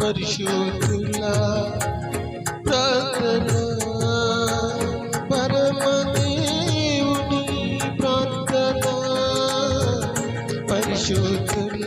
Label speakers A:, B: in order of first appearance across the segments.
A: పరిశుద్ధుల ప్రార్థన. పరమదేవుని ప్రార్థన పరిశుద్ధుల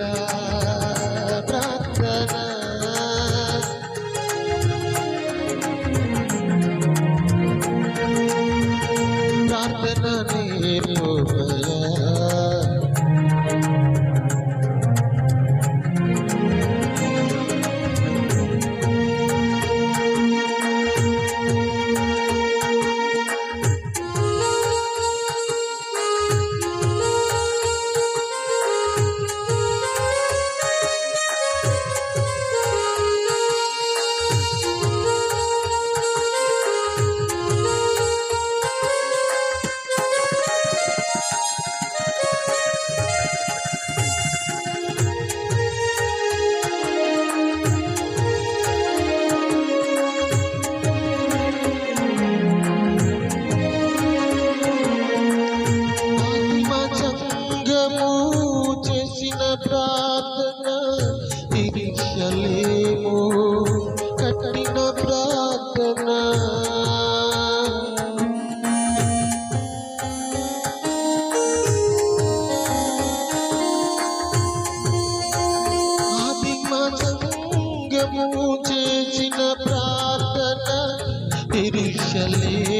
A: మనము చేసిన ప్రార్థన తిరిశలేము కట్టిన ప్రార్థన. ఆదిమ చేసిన ప్రార్థన తిరిశలే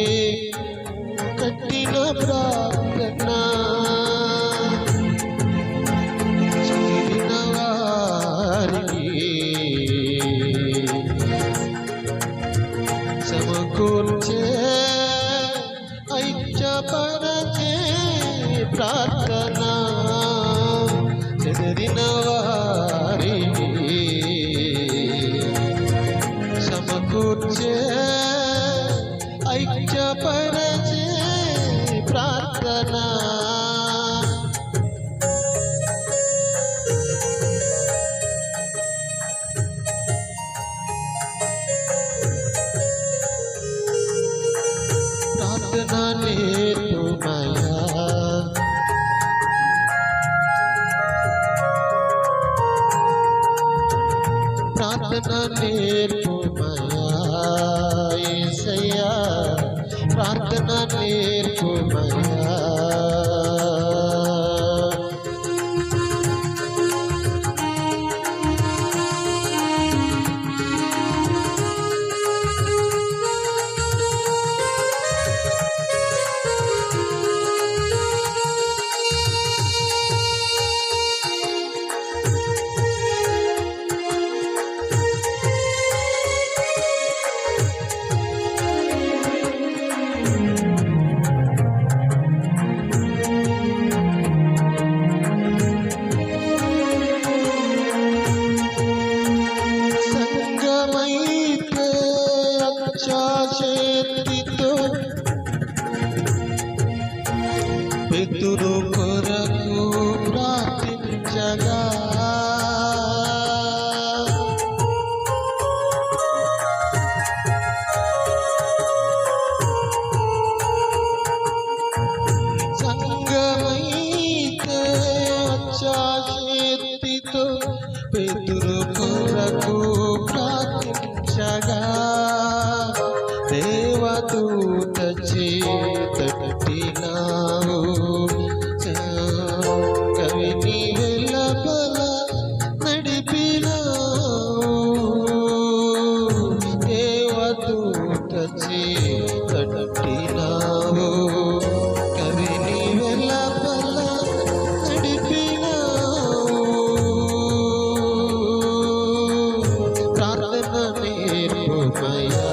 A: సమకూర్చే ఐక్యపరచే ప్రార్థన చెదిరిన వారికి సమకూర్చే ఐక్యపరచే ప్రార్థన ప్రార్థన నేర్పుమయా ప్రార్థన నేర్పుమయా জাগা সঙ্গমীতে অচ্ছাসেতিত পেতুর পুরকু প্রাতিম জাগা। నేర్పుమయా